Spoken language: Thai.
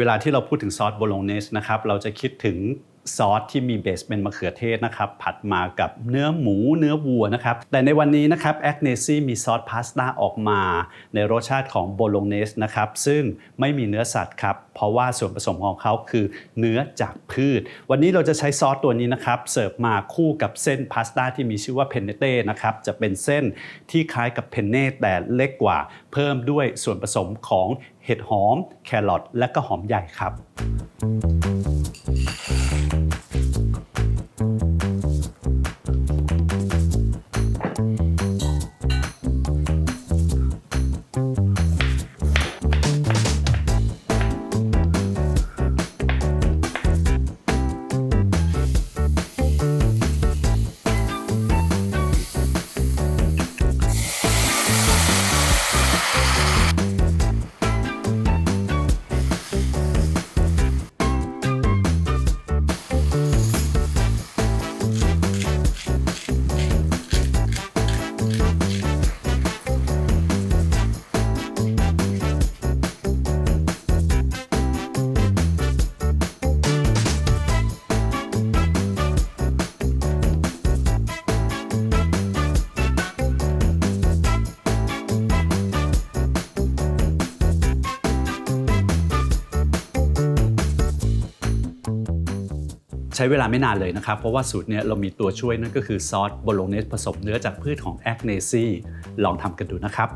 เวลาที่เราพูดถึงซอสโบโลเนสนะครับเราจะคิดถึง ซอสที่มีเบสเป็นมะเขือเทศนะครับ ผัดมากับเนื้อหมูเนื้อวัวนะครับ แต่ในวันนี้นะครับแอคเนซี่มีซอสพาสต้าออกมา ในรสชาติของโบโลเนสนะครับ ซึ่งไม่มีเนื้อสัตว์ครับ เพราะว่าส่วนผสมของเขาคือเนื้อจากพืช วันนี้เราจะใช้ซอสตัวนี้นะครับ เสิร์ฟมาคู่กับเส้นพาสต้าที่มีชื่อว่าเพนเนเต้นะครับจะเป็นเส้นที่คล้ายกับเพนเน่แต่เล็กกว่า เพิ่มด้วยส่วนผสมของเห็ดหอม แครอทและก็หอมใหญ่ครับ ใช้เวลาไม่นานเลยนะครับ เพราะว่าสูตรเนี้ยเรามีตัวช่วยนั่นก็คือซอสโบโลเนสผสมเนื้อจากพืชของแอคเนซีลองทำกันดูนะครับ